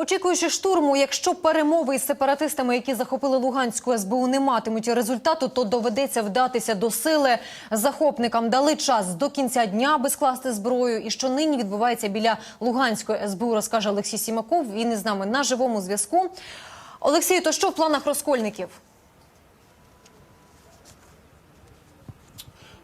Очікуючи штурму, якщо перемови із сепаратистами, які захопили Луганську СБУ, не матимуть результату, то доведеться вдатися до сили. Захопникам дали час до кінця дня, аби скласти зброю. І що нині відбувається біля Луганської СБУ, розкаже Олексій Сімаков. Він із нами на живому зв'язку. Олексію, то що в планах розкольників?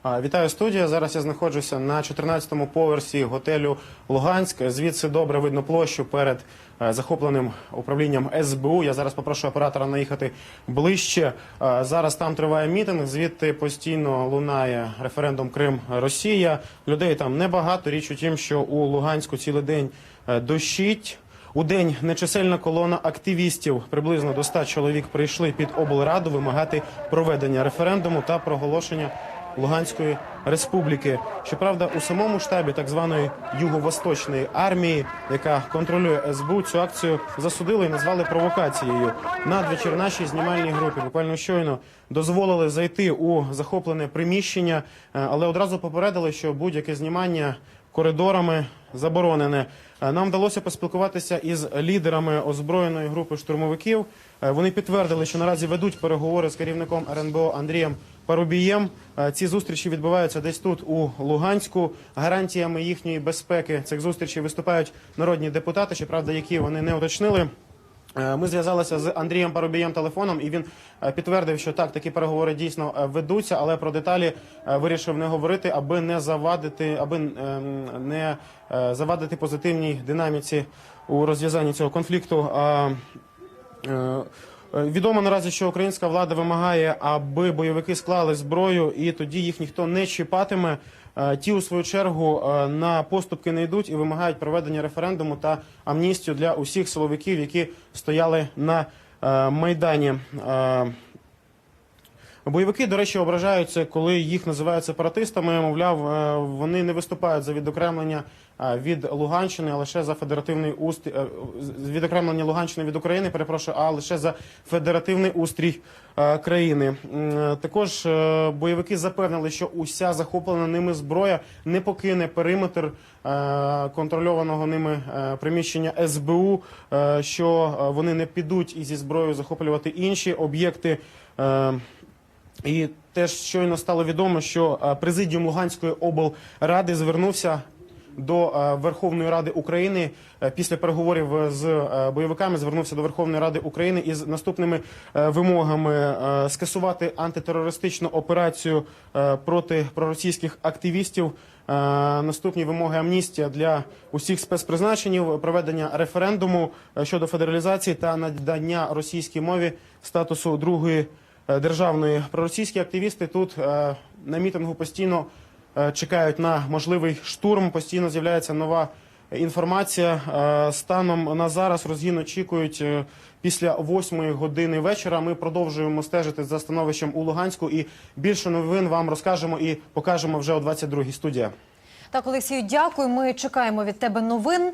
Вітаю студія. Зараз я знаходжуся на 14-му поверсі готелю Луганськ. Звідси добре видно площу перед е, захопленим управлінням СБУ. Я зараз попрошу оператора наїхати ближче. Е, Зараз там триває мітинг. Звідти постійно лунає референдум Крим Росія. Людей там небагато. Річ у тім, що у Луганську цілий день е, дощить. У день нечисельна колона активістів, приблизно до 100 чоловік, прийшли під облраду вимагати проведення референдуму та проголошення Луганської республіки. Щоправда, у самому штабі так званої юго-восточної армії, яка контролює СБУ, цю акцію засудили і назвали провокацією. Надвечір нашій знімальній групі буквально щойно дозволили зайти у захоплене приміщення, е, але одразу попередили, що будь-яке знімання коридорами заборонене. Е, Нам вдалося поспілкуватися із лідерами озброєної групи штурмовиків. Е, Вони підтвердили, що наразі ведуть переговори з керівником РНБО Андрієм Парубієм. Е, Ці зустрічі відбуваються десь тут, у Луганську. Гарантіями їхньої безпеки цих зустрічей виступають народні депутати, щоправда, які вони не уточнили. Е, Ми зв'язалися з Андрієм Парубієм телефоном, і він е, підтвердив, що так, такі переговори дійсно е, ведуться, але про деталі вирішив не говорити, аби не завадити, аби ем, не завадити позитивній динаміці у розв'язанні цього конфлікту. Е, Відомо наразі, що українська влада вимагає, аби бойовики склали зброю, і тоді їх ніхто не чіпатиме. Е, Ті, у свою чергу, е, на поступки не йдуть і вимагають проведення референдуму та амністію для усіх силовиків, які стояли на майдані. Бойовики, до речі, ображаються, коли їх називають сепаратистами. Мовляв, е, вони не виступають за відокремлення е, від Луганщини, а лише за федеративний устрій е, відокремлення Луганщини від України, перепрошую, а лише за федеративний устрій країни. Також бойовики запевнили, що уся захоплена ними зброя не покине периметр контрольованого ними приміщення СБУ, що вони не підуть і зі зброєю захоплювати інші об'єкти. І теж щойно стало відомо, що е, президіум Луганської облради звернувся до е, Верховної Ради України е, після переговорів з бойовиками. Звернувся до Верховної Ради України із наступними вимогами скасувати антитерористичну операцію проти проросійських активістів. Наступні вимоги амністія для усіх спецпризначенів, проведення референдуму щодо федералізації та надання російській мові статусу другої державної. Проросійські активісти тут е, на мітингу постійно е, чекають на можливий штурм. Постійно з'являється нова інформація. Е, Станом на зараз розгін очікують е, після восьмої години вечора. Ми продовжуємо стежити за становищем у Луганську і більше новин вам розкажемо і покажемо вже о 22-й студія. Так, Олексію, дякую. Ми чекаємо від тебе новин.